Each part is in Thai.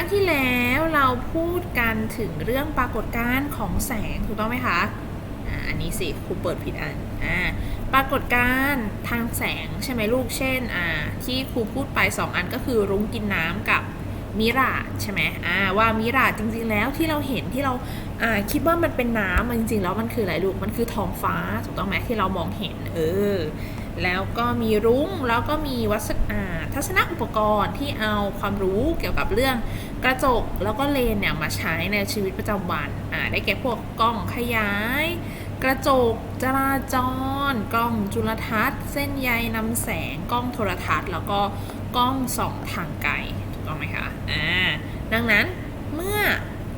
รั้งที่แล้วเราพูดกันถึงเรื่องปรากฏการณ์ของแสงถูกต้องไหมคะอ่าอันนี้สิครูเปิดผิดอันอ่าปรากฏการณ์ทางแสงใช่ไหมลูกเช่นอ่าที่ครูพูดไป 2 อันก็คือรุ้งกินน้ำกับมิราใช่ไหมอ่าว่ามิราจริงๆแล้วที่เราเห็นที่เราอ่าคิดว่ามันเป็นน้ำมันจริงๆแล้วมันคืออะไรลูกมันคือท้องฟ้าถูกต้องไหมที่เรามองเห็นเออ แล้วก็มีรุ้งแล้วก็มีวัสอ่าทัศนอุปกรณ์ที่เอาความรู้เกี่ยวกับเรื่องกระจกแล้วก็เลนเนี่ยมาใช้ในชีวิตประจำวันอ่าได้แก่พวกกล้องขยาย กระจกจราจร กล้องจุลทรรศน์ เส้นใยนำแสงกล้องโทรทัศน์ แล้วก็กล้องส่องทางไกลถูกต้องไหมคะอ่าดังนั้นเมื่อ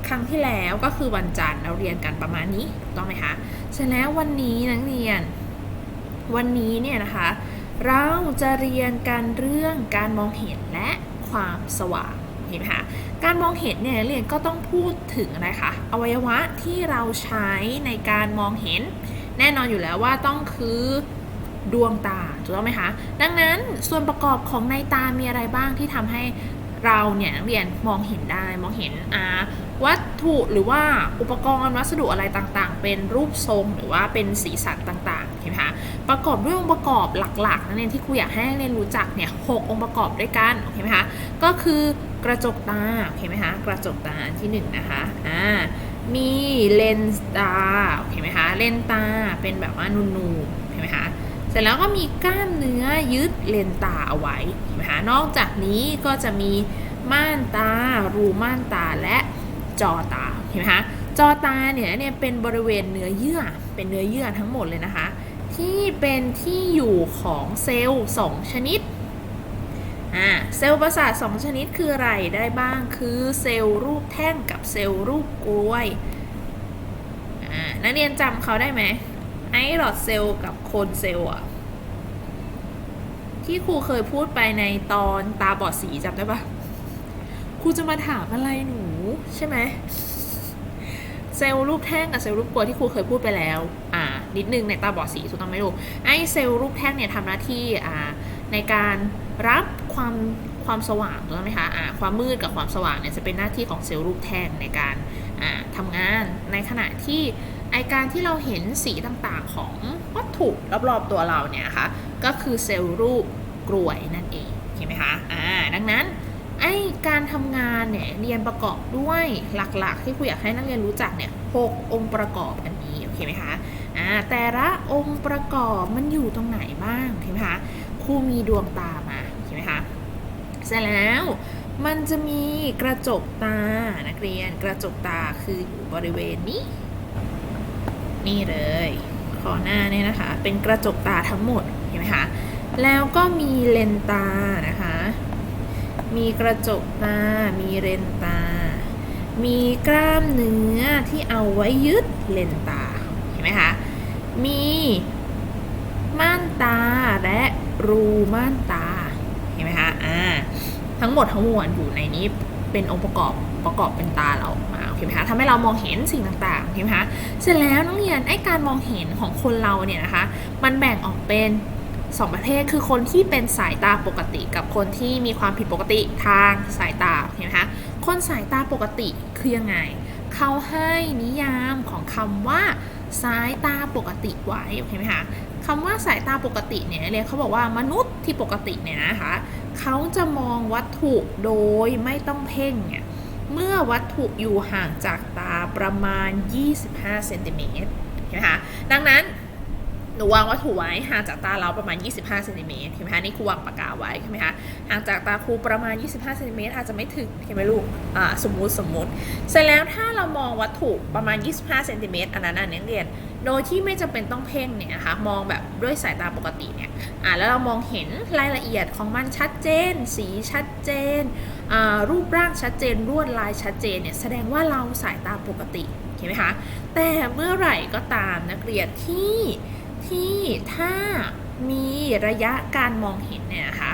ครั้งที่แล้วก็คือวันจันทร์เราเรียนกันประมาณนี้ถูกต้องไหมคะเสร็จแล้ววันนี้นักเรียน วันนี้เนี่ยนะคะ เราจะเรียนกันเรื่องการมองเห็นและความสว่างเห็นไหมคะการมองเห็นเนี่ยเรียนก็ต้องพูดถึงอะไรคะอวัยวะที่เราใช้ในการมองเห็น แน่นอนอยู่แล้วว่าต้องคือดวงตาถูกต้องไหมคะ ดังนั้นส่วนประกอบของในตามีอะไรบ้างที่ทำให้เราเนี่ยนักเรียนมองเห็นได้มองเห็นอาวัตถุหรือว่าอุปกรณ์วัสดุอะไรต่างๆ เป็นรูปทรงหรือว่าเป็นสีสันต่างๆ เห็นไหมคะประกอบด้วยองค์ประกอบหลักๆนั่นเองที่ครูอยากให้นักเรียนรู้จักเนี่ยหกองค์ประกอบด้วยกันโอเคไหมคะก็คือกระจกตาโอเคไหมคะกระจกตาอันที่หนึ่งนะคะอ่ามีเลนส์ตาโอเคไหมคะเลนส์ตาเป็นแบบว่านูนๆเห็นไหมคะเสร็จแล้วก็มีกล้ามเนื้อยึดเลนตาเอาไว้เห็นไหมคะนอกจากนี้ก็จะมีม่านตา รูม่านตาและจอตาเห็นไหมคะจอตาเนี่ยเนี่ยเป็นบริเวณเนื้อเยื่อเป็นเนื้อเยื่อทั้งหมดเลยนะคะ ที่เป็นที่อยู่ของเซลล์สองชนิดอ่าเซลล์ประสาทสองชนิดคืออะไรได้บ้างคือเซลล์รูปแท่งกับเซลล์รูปกล้วยอ่านักเรียนจำเขาได้ไหมไอหลอดเซลล์กับโคนเซลล์อะที่ครูเคยพูดไปในตอนตาบอดสีจำได้ปะครูจะมาถามอะไรหนูใช่ไหมเซลล์รูปแท่งกับเซลล์รูปกลวยที่ครูเคยพูดไปแล้ว นิดนึงในตาบอดสีถูกต้องไหมลูกไอเซลล์รูปแท่งเนี่ยทำหน้าที่ในการรับความความสว่างถูกต้องไหมคะอ่าความมืดกับความสว่างเนี่ยจะเป็นหน้าที่ของเซลล์รูปแท่งในการอ่าทำงานในขณะที่ไอการที่เราเห็นสีต่างๆของวัตถุรอบๆตัวเราเนี่ยคะก็คือเซลล์รูปกลวยนั่นเองเห็นไหมคะอ่าดังนั้นไอการทำงานเนี่ยเรียนประกอบด้วยหลักๆ ที่ครูอยากให้นักเรียนรู้จักเนี่ยหกองค์ประกอบอันนี้โอเคไหมคะ แต่ละองค์ประกอบมันอยู่ตรงไหนบ้างโอเคไหมคะครูมีดวงตามาโอเคไหมคะเสร็จแล้วมันจะมีกระจกตานักเรียนกระจกตาคืออยู่บริเวณนี้ นี่เลยขอหน้าเนี่ยนะคะ เป็นกระจกตาทั้งหมดเห็นไหมคะแล้วก็มีเลนตานะคะ มีกระจกตา มีเลนตา มีกล้ามเนื้อที่เอาไว้ยึดเลนตา เห็นไหมคะ มี ม่านตาและรูม่านตา เห็นไหมคะ อ่า ทั้งหมดทั้งมวลอยู่ในนี้เป็นองค์ประกอบประกอบเป็นตาเราออกมาโอเคไหมคะทำให้เรามองเห็นสิ่งต่างๆโอเคไหมคะ เสร็จแล้วนักเรียนไอ้การมองเห็นของคนเราเนี่ยนะคะ มันแบ่งออกเป็นสองประเภทคือคนที่เป็นสายตาปกติกับคนที่มีความผิดปกติทางสายตาโอเคไหมคะคนสายตาปกติคือยังไง เขาให้นิยามของคำว่า สายตาปกติไว้โอเคไหมคะคำว่าสายตาปกติเนี่ยเรียนเขาบอกว่ามนุษย์ที่ปกติเนี่ยนะคะเขาจะมองวัตถุโดยไม่ต้องเพ่งเนี่ยเมื่อวัตถุอยู่ห่างจากตาประมาณ 25 เซนติเมตรเห็นไหมคะดังนั้น หนูวางวัตถุไว้ห่างจากตาเราประมาณ 25เซนติเมตรเห็นไหมคะนี่ครูวางปากกาไว้ใช่ไหมคะห่างจากตาครูประมาณ 25เซนติเมตรอาจจะไม่ถึงเห็นไหมลูกอ่าสมมุติสมมุติ เสร็จแล้วถ้าเรามองวัตถุประมาณ 25เซนติเมตรอันนั้นอันนี้เรียนโดยที่ไม่จำเป็นต้องเพ่งเนี่ยนะคะมองแบบด้วยสายตาปกติเนี่ยอ่าแล้วเรามองเห็นรายละเอียดของมันชัดเจน สีชัดเจนอ่ารูปร่างชัดเจนลวดลายชัดเจนเนี่ยแสดงว่าเราสายตาปกติเห็นไหมคะแต่เมื่อไหร่ก็ตามนักเรียนที่ ที่ถ้ามีระยะการมองเห็นเนี่ยนะคะ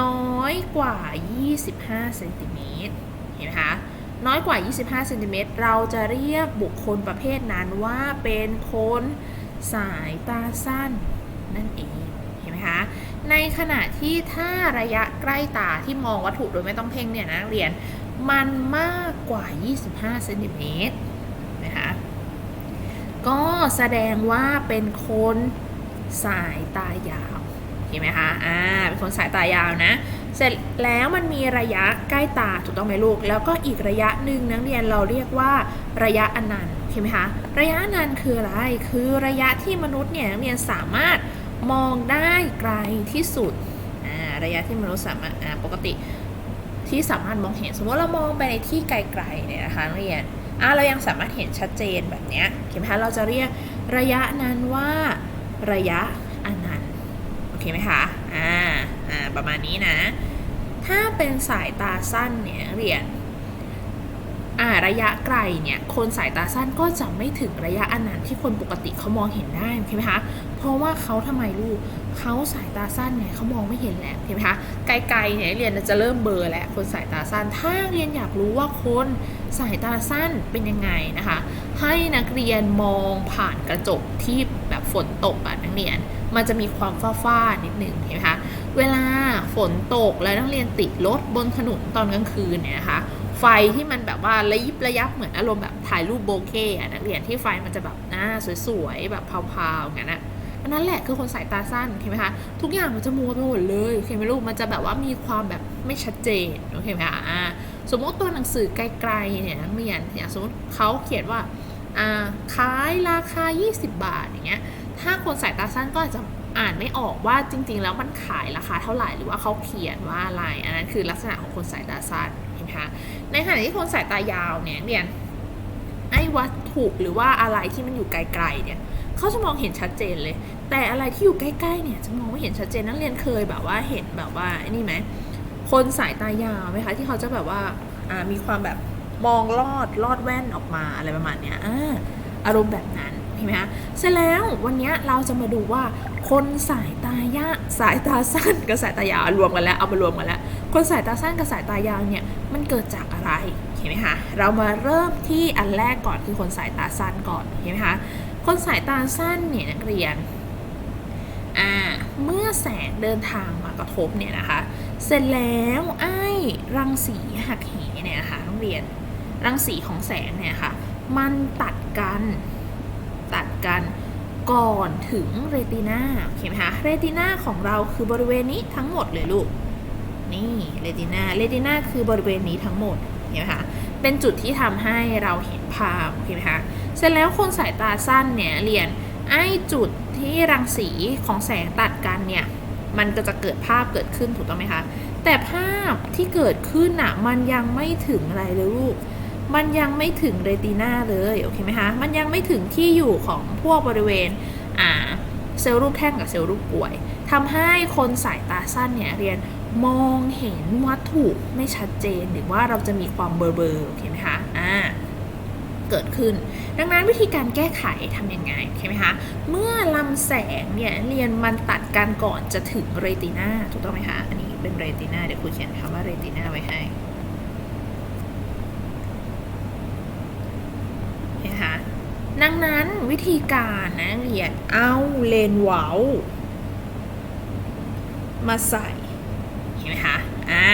น้อยกว่า 25เซนติเมตรเห็นไหมคะน้อยกว่า 25เซนติเมตรเราจะเรียกบุคคลประเภทนั้นว่าเป็นคนสายตาสั้นนั่นเองเห็นไหมคะในขณะที่ถ้าระยะใกล้ตาที่มองวัตถุโดยไม่ต้องเพ่งเนี่ยนะนักเรียนมันมากกว่า 25เซนติเมตร แสดงว่าเป็นคนสายตายาวเห็นไหมคะ อ่า เป็นคนสายตายาวนะ เสร็จแล้วมันมีระยะใกล้ตาถูกต้องไหมลูก แล้วก็อีกระยะหนึ่งนักเรียนเราเรียกว่าระยะอนันต์ใช่ไหมคะ ระยะอนันต์คืออะไร คือระยะที่มนุษย์เนี่ยนักเรียนสามารถมองได้ไกลที่สุด อ่า ระยะที่มนุษย์สามารถ อ่า ปกติที่สามารถมองเห็น สมมติเรามองไปในที่ไกลๆเนี่ยนะคะนักเรียน อ่าเรายังสามารถเห็นชัดเจนแบบเนี้ยเห็นไหมคะเราจะเรียกระยะนั้นว่าระยะอนันต์โอเคไหมคะอ่าอ่าประมาณนี้นะ ถ้าเป็นสายตาสั้นเนี่ยเรียนอ่าระยะไกลเนี่ยคนสายตาสั้นก็จะไม่ถึงระยะอนันต์ที่คนปกติเขามองเห็นได้โอเคไหมคะเพราะว่าเขาทำไมลูก เขาสายตาสั้นไงเขามองไม่เห็นแล้วเห็นไหมคะไกลๆเนี่ยนักเรียนจะเริ่มเบลอแล้วคนสายตาสั้น ถ้าเรียนอยากรู้ว่าคนสายตาสั้นเป็นยังไงนะคะ ให้นักเรียนมองผ่านกระจกที่แบบฝนตกอะนักเรียน มันจะมีความฟ้าๆนิดหนึ่งเห็นไหมคะเวลาฝนตกแล้วนักเรียนติดรถบนถนนตอนกลางคืนเนี่ยนะคะไฟที่มันแบบว่าระยิบระยับเหมือนอารมณ์แบบถ่ายรูปโบเก้อะนักเรียนที่ไฟมันจะแบบหน้าสวยๆแบบพาวๆอย่างนั้นอะ อันนั้นแหละคือคนสายตาสั้นเห็นไหมคะทุกอย่างมันจะมัวไปหมดเลยเห็นไหมลูกมันจะแบบว่ามีความแบบไม่ชัดเจนโอเคไหมคะสมมติตัวหนังสือไกลๆเนี่ยนักเรียนอย่างสมมติเขาเขียนว่าอ่าขายราคา 20 บาทอย่างเงี้ยถ้าคนสายตาสั้นก็อาจจะอ่านไม่ออกว่าจริง ๆ แล้วมันขายราคาเท่าไหร่หรือว่าเขาเขียนว่าอะไรอันนั้นคือลักษณะของคนสายตาสั้นเห็นไหมคะในขณะที่คนสายตายาวเนี่ยเรียนไอ้วัตถุหรือว่าอะไรที่มันอยู่ไกลๆเนี่ย เขาจะมองเห็นชัดเจนเลย แต่อะไรที่อยู่ใกล้ๆเนี่ยจะมองไม่เห็นชัดเจนนักเรียนเคยแบบว่าเห็นแบบว่าไอ้นี่ไหมคนสายตายาวไหมคะที่เขาจะแบบว่าามีความแบบมองลอดลอดแว่นออกมาอะไรประมาณเนี้ยอ่าอารมณ์แบบนั้นเห็นไหมคะเสร็จแล้ววันนี้เราจะมาดูว่าคนสายตายาสายตาสั้นกับสายตายาวรวมกันแล้วเอามารวมกันแล้ว คนสายตาสั้นกับสายตายาวเนี่ยมันเกิดจากอะไรเห็นไหมคะเรามาเริ่มที่อันแรกก่อนคือคนสายตาสั้นก่อนเห็นไหมคะ คนสายตาสั้นเนี่ยนักเรียนอ่าเมื่อแสงเดินทางมากระทบเนี่ยนะคะ เสร็จแล้วไอ้รังสีหักเหเนี่ยนะคะนักเรียนรังสีของแสงเนี่ยค่ะ มันตัดกันตัดกันก่อนถึงเรตินาโอเคไหมคะเรตินาของเราคือบริเวณนี้ทั้งหมดเลยลูกนี่เรตินาเรตินาคือบริเวณนี้ทั้งหมดเห็นไหมคะ เป็นจุดที่ทำให้เราเห็นภาพโอเคไหมคะเสร็จแล้วคนสายตาสั้นเนี่ยเรียนไอ้จุดที่รังสีของแสงตัดกันเนี่ยมันก็จะเกิดภาพเกิดขึ้นถูกต้องไหมคะแต่ภาพที่เกิดขึ้นอะมันยังไม่ถึงอะไรเลยลูกมันยังไม่ถึงเรตินาเลยโอเคไหมคะมันยังไม่ถึงที่อยู่ของพวกบริเวณอ่าเซลล์รูปแท่งกับเซลล์รูปป่วยทำให้คนสายตาสั้นเนี่ยเรียน มองเห็นวัตถุไม่ชัดเจนหรือว่าเราจะมีความเบลอๆโอเคไหมคะอ่าเกิดขึ้น ดังนั้นวิธีการแก้ไขทำยังไงโอเคไหมคะ เมื่อลำแสงเนี่ยเรียนมันตัดกันก่อนจะถึงเรตินาถูกต้องไหมคะ อันนี้เป็นเรตินาเดี๋ยวครูเขียนคำว่าเรตินาไว้ให้นะคะดังนั้นวิธีการนะนักเรียนเอาเลนเวามาใส่ ห็นไหมคะอ่า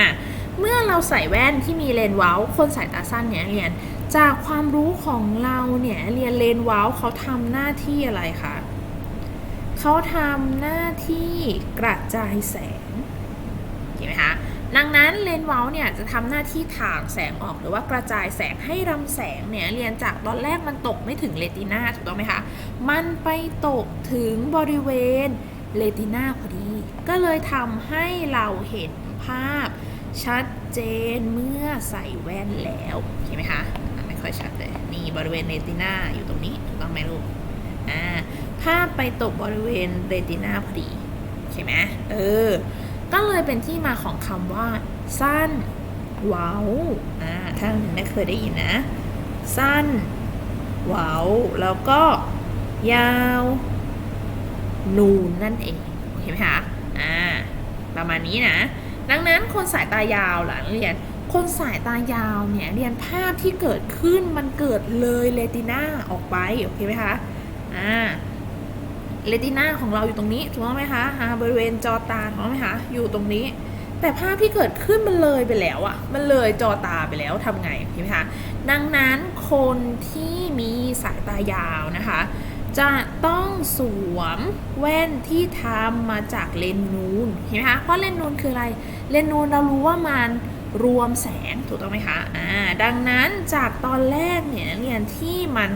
เมื่อเราใส่แว่นที่มีเลนส์ว้าคนสายตาสั้นเนี่ยเรียน จากความรู้ของเราเนี่ยเรียนเลนส์ว้าเขาทำหน้าที่อะไรคะเขาทำหน้าที่กระจายแสงเห็นไหมคะดังนั้นเลนส์ว้าเนี่ยจะทำหน้าที่ถ่างแสงออกหรือว่ากระจายแสงให้ลำแสงเนี่ยเรียนจากตอนแรกมันตกไม่ถึงเรตินาถูกต้องไหมคะ มันไปตกถึงบริเวณเรตินาพอดี ก็เลยทำให้เราเห็น ภาพ ชัดเจนเมื่อใส่แว่นแล้วเห็นไหมคะไม่ค่อยชัดเลยนี่บริเวณเรตินาอยู่ตรงนี้ถูกต้องไหมลูกอ่าภาพไปตกบริเวณเรตินาพอดีใช่ไหมเออ ก็เลยเป็นที่มาของคำว่า สั้น เว้าอ่าถ้าหนึ่งได้เคยได้ยินนะ สั้น เว้า แล้วก็ ยาว นูนนั่นเองเห็นไหมคะอ่าประมาณนี้นะ ดังนั้นคนสายตายาวหลังเรียน คนสายตายาวเนี่ยเรียนภาพที่เกิดขึ้นมันเกิดเลยเรติน่าออกไปโอเคไหมคะอ่าเรติน่าของเราอยู่ตรงนี้ถูกต้องไหมคะอ่าบริเวณจอตาถูกต้องไหมคะอยู่ตรงนี้ แต่ภาพที่เกิดขึ้นมันเลยไปแล้วอะมันเลยจอตาไปแล้วทำไงใช่ไหมคะดังนั้นคนที่มีสายตายาวนะคะ จะต้องสวมแว่นที่ทำมาจากเลนส์นูนเห็นไหมคะ เพราะเลนส์นูนคืออะไร เลนส์นูนเรารู้ว่ามันรวมแสงถูกต้องไหมคะ อ่า ดังนั้นจากตอนแรกเนี่ยนักเรียนที่มัน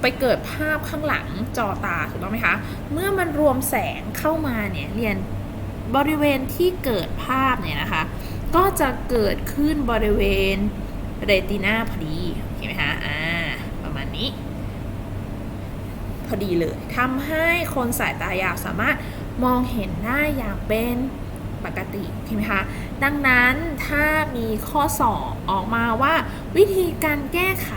ไปเกิดภาพข้างหลังจอตาถูกต้องไหมคะ เมื่อมันรวมแสงเข้ามาเนี่ยเรียนบริเวณที่เกิดภาพเนี่ยนะคะ ก็จะเกิดขึ้นบริเวณเรตินาพอดีเห็นไหมคะ อ่า ประมาณนี้ พอดีเลยทำให้คนสายตายาวสามารถมองเห็นได้อย่างเป็นปกติใช่ไหมคะดังนั้นถ้ามีข้อสอบออกมาว่าวิธีการแก้ไข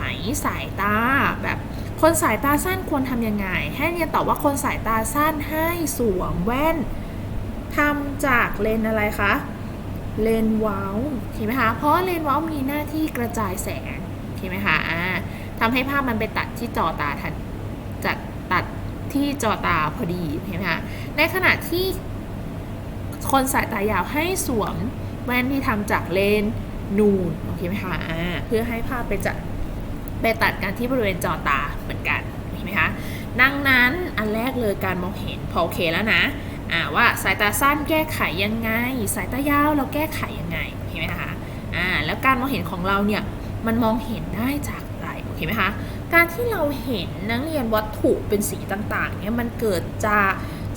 สายตาแบบคนสายตาสั้นควรทำยังไง ให้เรียตอบว่าคนสายตาสั้นให้สวมแว่นทำจากเลนอะไรคะ เลนว้าเห็นไหมคะ เพราะเลนว้ามีหน้าที่กระจายแสงเห็นไหมคะทำให้ภาพมันไปตัดที่จอตาทันจัด ตัดที่จอตาพอดีเห็นไหมคะในขณะที่คนสายตายาวให้สวมแว่นที่ทำจากเลนส์นูนโอเคไหมคะเพื่อให้ภาพไปจัดไปตัดกันที่บริเวณจอตาเหมือนกันเห็นไหมคะดังนั้นอันแรกเลยการมองเห็นพอโอเคแล้วนะว่าสายตาสั้นแก้ไขยังไง สายตายาวเราแก้ไขยังไงเห็นไหมคะอ่าแล้วการมองเห็นของเราเนี่ยมันมองเห็นได้จากอะไรโอเคไหมคะ การที่เราเห็นนักเรียนวัตถุเป็นสีต่างๆเนี่ยมันเกิดจาก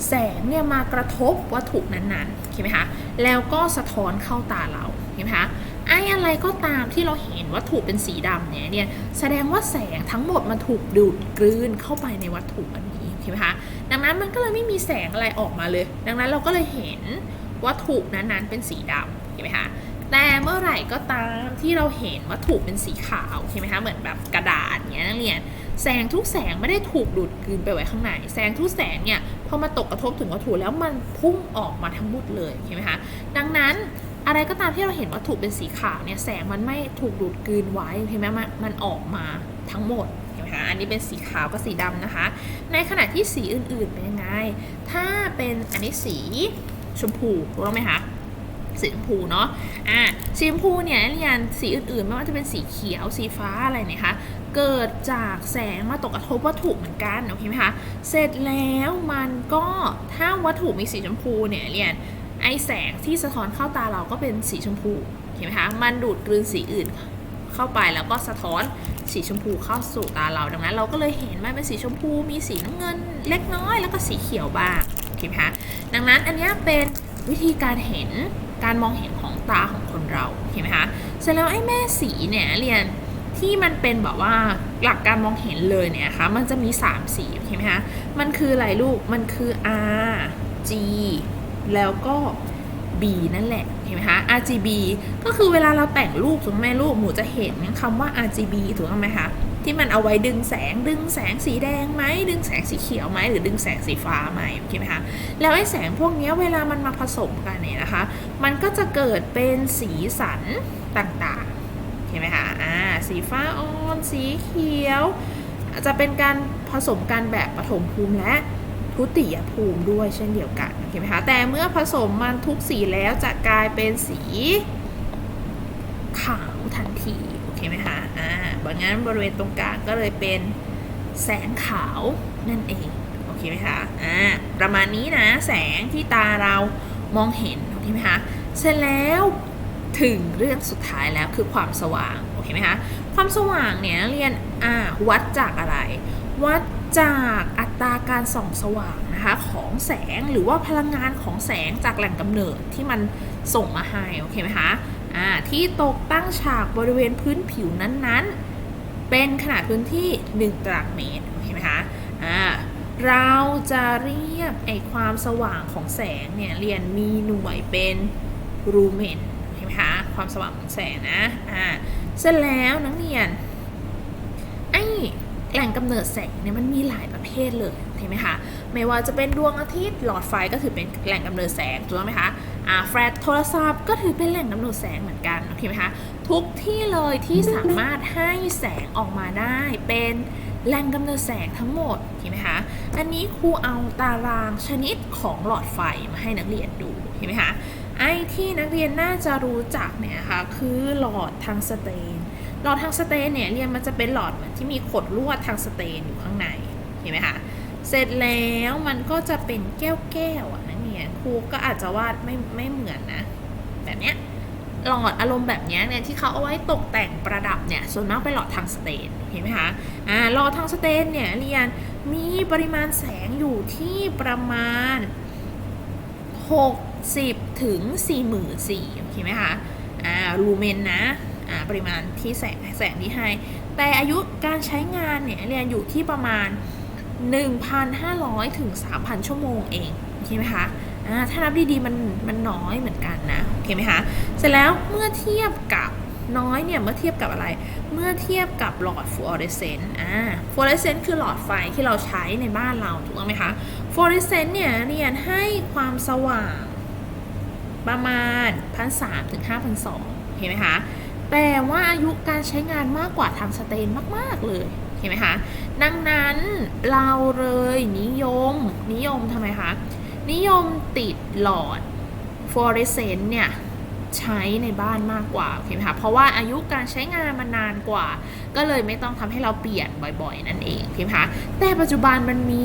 แสงเนี่ยมากระทบวัตถุนั้นๆเห็นไหมคะแล้วก็สะท้อนเข้าตาเราเห็นไหมคะไอ้อะไรก็ตามที่เราเห็นวัตถุเป็นสีดำเนี่ยเนี่ยแสดงว่าแสงทั้งหมดมันถูกดูดกลืนเข้าไปในวัตถุอันนี้เห็นไหมคะดังนั้นมันก็เลยไม่มีแสงอะไรออกมาเลย ดังนั้นเราก็เลยเห็นวัตถุนั้นๆเป็นสีดำเห็นไหมคะ แต่เมื่อไหร่ก็ตามที่เราเห็นวัตถุเป็นสีขาวใช่ไหมคะเหมือนแบบกระดาษเนี้ยนักเรียนแสงทุกแสงไม่ได้ถูกดูดกลืนไปไว้ข้างใน แสงทุกแสงเนี่ยพอมาตกกระทบถึงวัตถุแล้วมันพุ่งออกมาทั้งหมดเลยใช่ไหมคะดังนั้นอะไรก็ตามที่เราเห็นวัตถุเป็นสีขาวเนี่ยแสงมันไม่ถูกดูดกลืนไว้ใช่ไหมมันออกมาทั้งหมดเห็นไหมคะอันนี้เป็นสีขาวกับสีดำนะคะ ในขณะที่สีอื่นๆเป็นยังไง ถ้าเป็นอันนี้สีชมพูรู้ไหมคะ สีชมพูเนาะ อ่าสีชมพูเนี่ยเรียนสีอื่นๆ ไม่ว่าจะเป็นสีเขียว สีฟ้าอะไรเนี่ยคะ เกิดจากแสงมาตกกระทบวัตถุเหมือนกัน โอเคไหมคะ เสร็จแล้วมันก็ถ้าวัตถุมีสีชมพูเนี่ยเรียน ไอแสงที่สะท้อนเข้าตาเราก็เป็นสีชมพู เห็นไหมคะ มันดูดกลืนสีอื่นเข้าไปแล้วก็สะท้อนสีชมพูเข้าสู่ตาเรา ดังนั้นเราก็เลยเห็นมันเป็นสีชมพู มีสีน้ำเงินเล็กน้อย แล้วก็สีเขียวบ้าง โอเคไหมคะ ดังนั้นอันนี้เป็นวิธีการเห็น การมองเห็นของตาของคนเราเห็นไหมคะเสร็จแล้วไอ้แม่สีเนี่ยเรียนที่มันเป็นแบบว่าหลักการมองเห็นเลยเนี่ยคะมันจะมี 3 สีเห็นไหมคะมันคืออะไรลูกมันคือ R G แล้วก็ B นั่นแหละเห็นไหมคะ RGB ก็คือเวลาเราแต่งรูปถูกไหมรูปหนูจะเห็นคำว่า RGB ถูกต้องไหมคะ ที่มันเอาไว้ดึงแสงดึงแสงสีแดงไหมดึงแสงสีเขียวไหมหรือดึงแสงสีฟ้าไหมโอเคไหมคะแล้วไอ้แสงพวกนี้เวลามันมาผสมกันเนี่ยนะคะ มันก็จะเกิดเป็นสีสันต่างๆเห็นไหมคะอ่าสีฟ้าอ่อนสีเขียวจะเป็นการผสมกันแบบปฐมภูมิและทุติยภูมิด้วยเช่นเดียวกันโอเคไหมคะแต่เมื่อผสมมันทุกสีแล้วจะกลายเป็นสีขาวทันที โอเคไหมคะอ่าบางงั้นบริเวณตรงกลางก็เลยเป็นแสงขาวนั่นเอง โอเคไหมคะอ่าประมาณนี้นะ แสงที่ตาเรามองเห็น โอเคไหมคะ เสร็จแล้วถึงเรื่องสุดท้ายแล้วคือความสว่าง โอเคไหมคะ ความสว่างเนี่ยนักเรียนอ่าวัดจากอะไร วัดจากอั ตราการส่องสว่างนะคะของแสงหรือว่าพลังงานของแสงจากแหล่งกำเนิดที่มันส่งมาให้โอเคไหมคะอ่าที่ตกตั้งฉากบริเวณพื้นผิวนั้นๆ เป็นขนาดพื้นที่ 1 ตารางเมตรโอเคไหมคะอ่าเราจะเรียกไอความสว่างของแสงเนี่ยเรียนมีหน่วยเป็นรูเมนเห็นไหมคะความสว่างของแสงนะอ่าเสร็จแล้วนักเรียน แหล่งกำเนิดแสงเนี่ยมันมีหลายประเภทเลยเห็นไหมคะไม่ว่าจะเป็นดวงอาทิตย์หลอดไฟก็ถือเป็นแหล่งกำเนิดแสงถูกต้ไหมคะอ่าแฟลชโทรศัพท์ก็ถือเป็นแหล่งกำเนิดแสงเหมือนกันโอเคไหมคะทุกที่เลยที่สามารถให้แสงออกมาได้เป็นแหล่งกำเนิดแสงทั้งหมดเห็นไหมคะ อันนี้ครูเอาตารางชนิดของหลอดไฟมาให้นักเรียนดูเห็นไหมคะไอ้ที่นักเรียนน่าจะรู้จักเนี่ยค่ะคือหลอดทางสเตน หลอดทางสเตนเนี่ยเรียนมันจะเป็นหลอดเหมือนที่มีขดลวดทางสเตนอยู่ข้างในเห็นไหมคะเสร็จแล้วมันก็จะเป็นแก้วแก้วๆอะนักเรียครูก็อาจจะวาดไม่ไม่เหมือนนะ แบบเนี้ยหลอดอารมณ์แบบเนี้ยเนี่ยที่เขาเอาไว้ตกแต่งประดับเนี่ยส่วนมากเป็นหลอดทางสเตนเห็นไหมคะอ่าหลอดทางสเตนเนี่ยเรียนมีปริมาณแสงอยู่ที่ประมาณ 60 ถึง 44,000โอเคไหมคะอ่าลูเมนนะ ปริมาณที่แสงแสงที่ให้ แต่อายุการใช้งานเนี่ยเรียนอยู่ที่ประมาณ 1,500 ถึง 3,000 ชั่วโมงเองโอเคไหมคะถ้านับดีๆมันมันน้อยเหมือนกันนะโอเคไหมคะเสร็จแล้วเมื่อเทียบกับน้อยเนี่ยเมื่อเทียบกับอะไร เมื่อเทียบกับหลอดฟลูออเรสเซนต์อ่าฟลูออเรสเซนต์คือหลอดไฟที่เราใช้ในบ้านเราถูกต้องไหมคะฟลูออเรสเซนต์เนี่ยเรียนให้ความสว่างประมาณพันสามถึงห้าพันสองเห็นไหมคะ แต่ว่าอายุการใช้งานมากกว่าทางสเตนมาก ๆ เลย เห็นไหมคะ ดังนั้นเราเลยนิยม นิยมทำไมคะ นิยมติดหลอดฟลูออเรสเซนต์เนี่ยใช้ในบ้านมากกว่าโอเคไหมคะเพราะว่าอายุการใช้งานมันนานกว่า ก็เลยไม่ต้องทำให้เราเปลี่ยนบ่อยๆ นั่นเองโอเคไหมคะแต่ปัจจุบันมันมี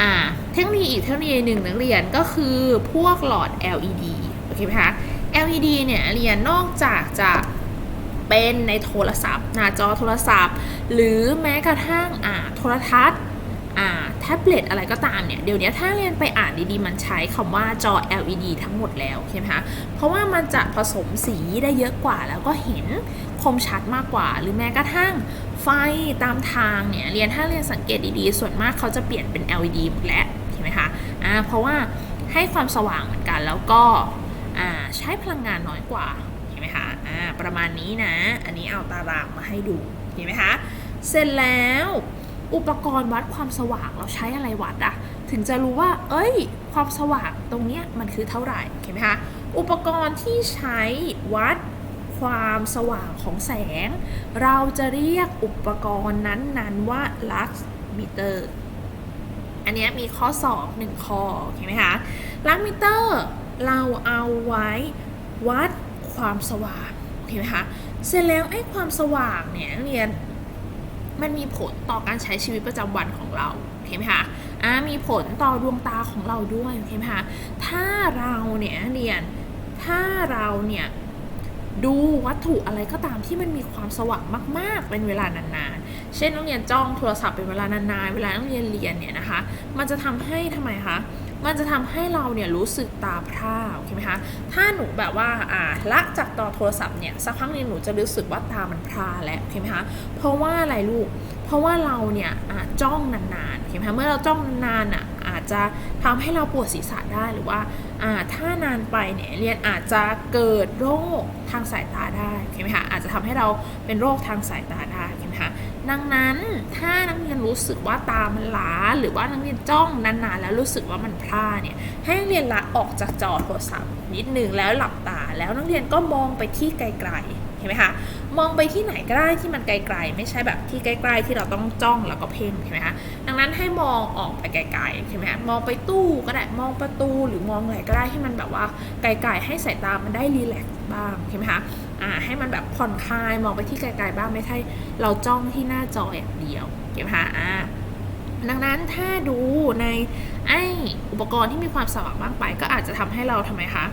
อ่าเทคโนโลยีอีกเทคโนโลยีหนึ่งนักเรียนก็คือพวกหลอด LED โอเคไหมคะ LED เนี่ยเรียนนอกจากจะ เป็นในโทรศัพท์ หน้าจอโทรศัพท์ หรือแม้กระทั่งอ่าโทรทัศน์อ่าแท็บเล็ตอะไรก็ตามเนี่ย เดี๋ยวนี้ถ้าเรียนไปอ่านดีๆ มันใช้คำว่าจอ LED ทั้งหมดแล้วใช่ไหมคะ เพราะว่ามันจะผสมสีได้เยอะกว่า แล้วก็เห็นคมชัดมากกว่า หรือแม้กระทั่งไฟตามทางเนี่ย เรียนถ้าเรียนสังเกตดีๆ ส่วนมากเขาจะเปลี่ยนเป็น LED หมดแล้วใช่ไหมคะอ่าเพราะว่าให้ความสว่างเหมือนกันแล้วก็อ่าใช้พลังงานน้อยกว่า ประมาณนี้นะ อันนี้เอาตารางมาให้ดู เห็นไหมคะ เสร็จแล้วอุปกรณ์วัดความสว่างเราใช้อะไรวัดอะถึงจะรู้ว่า เอ้ย ความสว่างตรงเนี้ยมันคือเท่าไหร่เห็นไหมคะ อุปกรณ์ที่ใช้วัดความสว่างของแสง เราจะเรียกอุปกรณ์นั้นๆว่า lux meter อันเนี้ยมีข้อสอบหนึ่งข้อโอเคไหมคะ lux meter เราเอาไว้วัดความสว่าง โอเคไหมคะเสร็จแล้วไอ้ความสว่างเนี่ยนักเรียนมันมีผลต่อการใช้ชีวิตประจำวันของเราโอเคไหมคะอ่ามีผลต่อดวงตาของเราด้วยโอเคไหมคะถ้าเราเนี่ยเรียนถ้าเราเนี่ยดูวัตถุอะไรก็ตามที่มันมีความสว่างมาก ๆ เป็นเวลานานๆ เช่นนักเรียนจ้องโทรศัพท์เป็นเวลานานๆ เวลานักเรียนเรียนเนี่ยนะคะ มันจะทำให้ทำไมคะ มันจะทำให้เราเนี่ยรู้สึกตาพร่าโอเคไหมคะ ถ้าหนูแบบว่าอ่าละจากต่อโทรศัพท์เนี่ยสักพักนึงหนูจะรู้สึกว่าตามันพร่าแล้วโอเคไหมคะ เพราะว่าอะไรลูก เพราะว่าเราเนี่ยอะจ้องนานๆเห็นไหมคะ เมื่อเราจ้องนานๆอะอาจจะทำให้เราปวดศีรษะได้หรือว่าอ่าถ้านานไปเนี่ยเรียนอาจจะเกิดโรคทางสายตาได้เห็นไหมคะ อาจจะทำให้เราเป็นโรคทางสายตาได้ ดังนั้นถ้านักเรียนรู้สึกว่าตามันล้า หรือว่านักเรียนจ้องนานๆ แล้วรู้สึกว่ามันพร่าเนี่ยให้นักเรียนละออกจากจอโทรศัพท์นิดนึงแล้วหลับตา แล้วนักเรียนก็มองไปที่ไกลๆเห็นไหมคะมองไปที่ไหนก็ได้ที่มันไกลๆ ไม่ใช่แบบที่ใกล้ๆที่เราต้องจ้องแล้วก็เพ่งใช่ไหมคะดังนั้นให้มองออกไปไกลๆใช่ไหมคะมองไปตู้ก็ได้มองประตูหรือมองอะไรก็ได้ให้มันแบบว่าไกลๆให้สายตามันได้รีแลกซ์บ้างใช่ไหมคะ อ่าให้มันแบบผ่อนคลายมองไปที่ไกลๆบ้างไม่ใช่เราจ้องที่หน้าจออย่างเดียวใช่ไหมคะอ่าดังนั้นถ้าดูในไออุปกรณ์ที่มีความสว่างมากไป ก็อาจจะทำให้เราทำไมคะ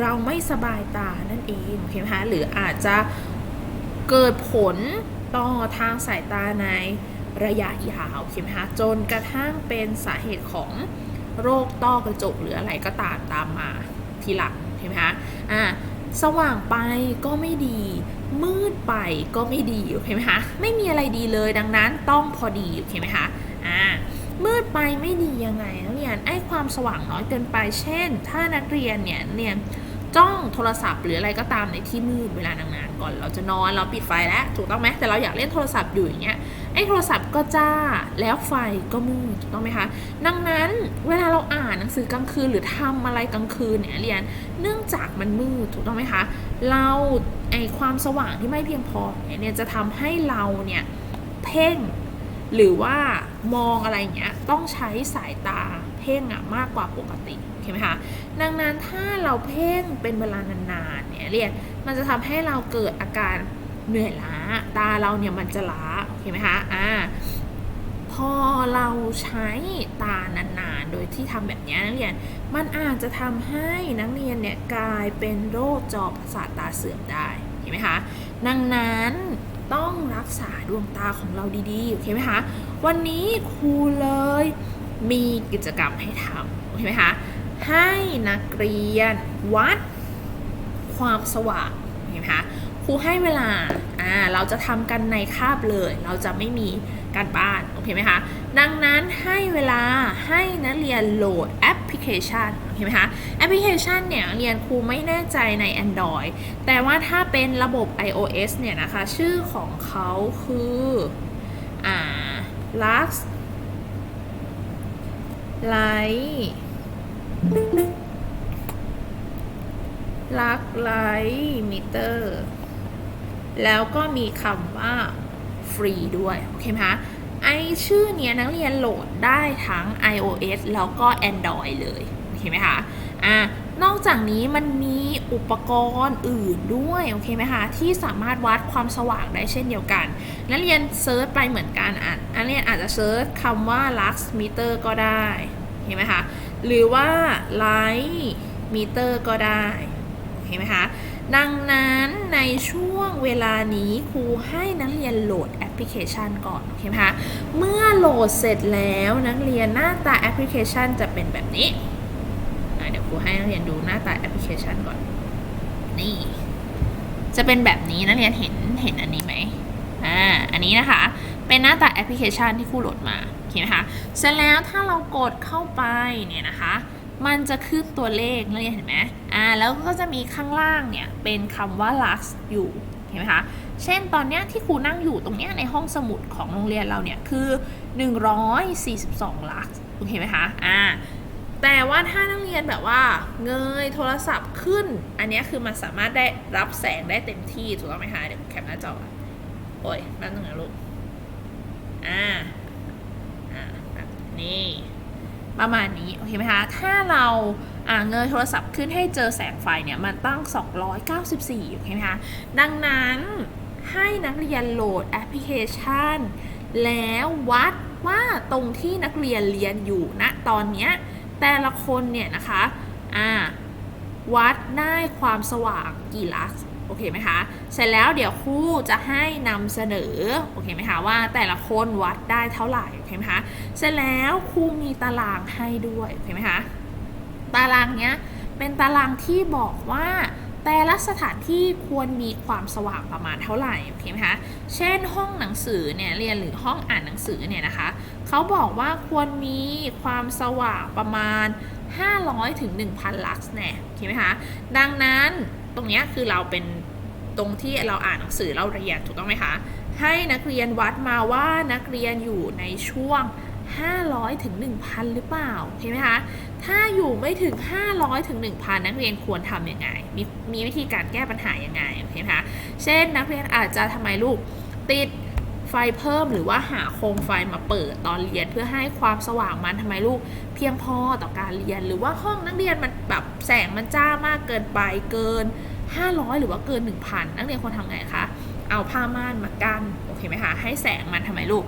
เราไม่สบายตานั่นเองโอเคไหมคะหรืออาจจะเกิดผลต่อทางสายตาในระยะยาวโอเคไหมคะจนกระทั่งเป็นสาเหตุของโรคต้อกระจกหรืออะไรก็ตามตามมาทีหลังเห็นไหมคะอ่า สว่างไปก็ไม่ดี มืดไปก็ไม่ดีโอเคไหมคะไม่มีอะไรดีเลยดังนั้นต้องพอดีโอเคไหมคะอ่ามืดไปไม่ดียังไงนักเรียนไอ้ความสว่างน้อยเกินไป เช่น ถ้านักเรียนเนี่ยเรียจ้องโทรศัพท์หรืออะไรก็ตามในที่มืดเวลานานๆก่อนเราจะนอนเราปิดไฟแล้วถูกต้องไหมแต่เราอยากเล่นโทรศัพท์อยู่อย่างเงี้ย ไอ้โทรศัพท์ก็จ้าแล้วไฟก็มืดถูกต้องไหมคะดังนั้นเวลาเราอ่านหนังสือกลางคืนหรือทำอะไรกลางคืนเนี่ยเรียนเนื่องจากมันมืดถูกต้องไหมคะเราไอ้ความสว่างที่ไม่เพียงพอเนี่ยจะทำให้เราเนี่ยเพ่งหรือว่ามองอะไรอย่างเงี้ยต้องใช้สายตาเพ่งอะมากกว่าปกติโอเคไหมคะดังนั้นถ้าเราเพ่งเป็นเวลานานๆเนี่ยเรียนมันจะทำให้เราเกิดอาการ เหนื่อยล้า ตาเราเนี่ยมันจะล้าโอเคไหมคะอ่าพอเราใช้ตานานๆ โดยที่ทำแบบนี้นักเรียน มันอาจจะทำให้นักเรียนเนี่ยกลายเป็นโรคจอประสาทตาเสื่อมได้เห็นไหมคะ ดังนั้นต้องรักษาดวงตาของเราดีๆ โอเคไหมคะ วันนี้ครูเลยมีกิจกรรมให้ทำโอเคไหมคะ ให้นักเรียนวัดความสว่างเห็นไหมคะ ครูให้เวลาอ่าเราจะทำกันในคาบเลย เราจะไม่มีการบ้าน โอเคไหมคะ ดังนั้นให้เวลาให้นักเรียนโหลดแอปพลิเคชัน โอเคไหมคะ แอปพลิเคชันเนี่ยเรียนครูไม่แน่ใจใน Android แต่ว่าถ้าเป็นระบบ iOS เนี่ยนะคะ ชื่อของเขาคืออ่า Lux Light ลักไลท์มิเตอร์ แล้วก็มีคำว่าฟรีด้วย โอเคไหมคะไอชื่อเนี้ยนักเรียนโหลดได้ทั้ง iOS แล้วก็ Android เลย โอเคไหมคะอ่านอกจากนี้มันมีอุปกรณ์อื่นด้วย โอเคไหมคะ ที่สามารถวัดความสว่างได้เช่นเดียวกัน นักเรียนเซิร์ชไปเหมือนกันอะนักเรียนอาจจะเซิร์ชคำว่า lux meter ก็ได้เห็นไหมคะ หรือว่า light meter ก็ได้เห็นไหมคะ ดังนั้นในช่วงเวลานี้ครูให้นักเรียนโหลดแอปพลิเคชันก่อนโอเคไหมคะ เมื่อโหลดเสร็จแล้วนักเรียนหน้าตาแอปพลิเคชันจะเป็นแบบนี้ เดี๋ยวครูให้นักเรียนดูหน้าตาแอปพลิเคชันก่อน นี่ จะเป็นแบบนี้นักเรียนเห็นเห็นอันนี้ไหมอ่า อันนี้นะคะ เป็นหน้าตาแอปพลิเคชันที่ครูโหลดมาโอเคไหมคะ เสร็จแล้วถ้าเรากดเข้าไปเนี่ยนะคะ มันจะขึ้นตัวเลขนักเรียนเห็นไหมอ่าแล้วก็จะมีข้างล่างเนี่ยเป็นคำว่า lux อยู่เห็นไหมคะ เช่นตอนเนี้ยที่ครูนั่งอยู่ตรงเนี้ยในห้องสมุดของโรงเรียนเราเนี่ยคือ 142ลักซ์โอเคไหมคะอ่าแต่ว่าถ้านักเรียนแบบว่าเงยโทรศัพท์ขึ้น อันเนี้ยคือมันสามารถได้รับแสงได้เต็มที่ถูกต้องไหมคะเดี๋ยวแคปหน้าจอโอ้ยแป๊บนึงนะลูกอ่าอ่าแบบนี้ ประมาณนี้โอเคไหมคะ ถ้าเราอ่าเงยโทรศัพท์ขึ้นให้เจอแสงไฟเนี่ยมันตั้ง 294โอเคไหมคะ ดังนั้นให้นักเรียนโหลดแอปพลิเคชัน แล้ววัดว่าตรงที่นักเรียนเรียนอยู่ณตอนเนี้ยแต่ละคนเนี่ยนะคะ อ่า วัดได้ความสว่างกี่ลักซ์ อเคไหมคะ เสร็จแล้วเดี๋ยวครูจะให้นำเสนอ โอเคไหมคะ ว่าแต่ละคนวัดได้เท่าไหร่ โอเคไหมคะ เสร็จแล้วครูมีตารางให้ด้วย โอเคไหมคะ ตารางเนี้ยเป็นตารางที่บอกว่าแต่ละสถานที่ควรมีความสว่างประมาณเท่าไหร่โอเคไหมคะ เช่นห้องหนังสือเนี่ยเรียนหรือห้องอ่านหนังสือเนี่ยนะคะ เขาบอกว่าควรมีความสว่างประมาณ 500ถึง1,000 ลักซ์แน่โอเคไหมคะ ดังนั้น ตรงนี้คือเราเป็นตรงที่เราอ่านหนังสือเราเรียนถูกต้องไหมคะ ให้นักเรียนวัดมาว่านักเรียนอยู่ในช่วง 500ถึง1,000 หรือเปล่าเห็นไหมคะ ถ้าอยู่ไม่ถึง 500ถึง1,000 นักเรียนควรทำยังไง มีมีวิธีการแก้ปัญหายังไงโอเคไหมคะ เช่นนักเรียนอาจจะทำไมลูกติด ฟเพิ่มหรือว่าหาโคมไฟมาเปิดตอนเรียน เพื่อให้ความสว่างมันทำไมลูกเพียงพอต่อการเรียน หรือว่าห้องนักเรียนมันแบบแสงมันจ้ามากเกินไปเกิน 500 หรือว่าเกิน 1,000 นักเรียนควรทำไงคะ เอาผ้าม่านมากั้นโอเคไหมคะ ให้แสงมันทำไมลูก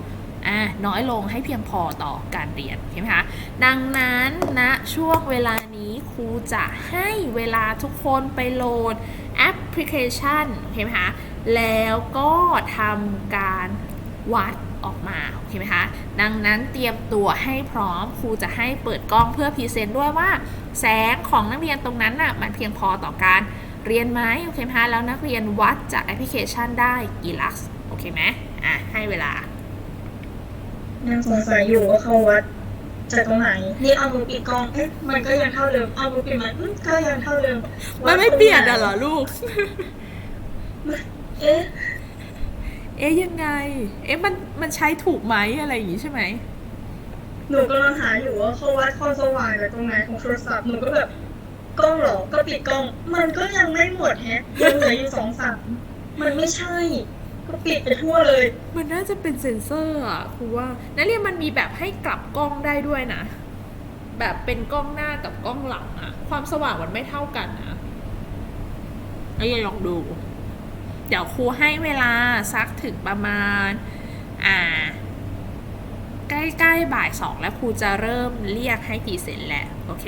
อ่าน้อยลงให้เพียงพอต่อการเรียนโอเคไหมคะ ดังนั้นณนะช่วงเวลานี้ครูจะให้เวลาทุกคนไปโหลดแอปพลิเคชันโอเคไหมคะแล้วก็ทำการ วัดออกมาโอเคไหมคะดังนั้นเตรียมตัวให้พร้อมครูจะให้เปิดกล้องเพื่อพรีเซนต์ด้วยว่า แสงของนักเรียนตรงนั้นน่ะมันเพียงพอต่อการเรียนไหมโอเคไหมคะแล้วนักเรียนวัดจากแอปพลิเคชันได้กี่ลักซ์โอเคไหมอะให้เวลายังสงสัยอยู่ว่าเขาวัดจากตรงไหน นี่เอามือปิดกล้องเอ๊ะมันก็ยังเท่าเดิม เอามือปิดมันอื้อก็ยังเท่าเดิมมันไม่เปลี่ยนอะเหรอลูก เอ๊ะ เอ๊ยยังไง เอ๊ะมันมันใช้ถูกไหมอะไรอย่างงี้ใช่ไหมหนูกำลังหาอยู่ว่าเขาวัดความสว่างจากตรงไหนของโทรศัพท์หนูก็แบบกล้องเหรอก็ปิดกล้อง มันก็ยังไม่หมดแฮะยังเหลืออยู่สองสามมันไม่ใช่ ก็ปิดไปทั่วเลย มันน่าจะเป็นเซ็นเซอร์อะครูว่านักเรียนมันมีแบบให้กลับกล้องได้ด้วยนะ แบบเป็นกล้องหน้ากับกล้องหลังอะความสว่างมันไม่เท่ากันนะไอ้ยลองดู เดี๋ยวครูให้เวลาสักถึงประมาณอ่าใกล้ๆบ่ายสองแล้วครูจะเริ่มเรียกให้พรีเซนต์แหละโอเค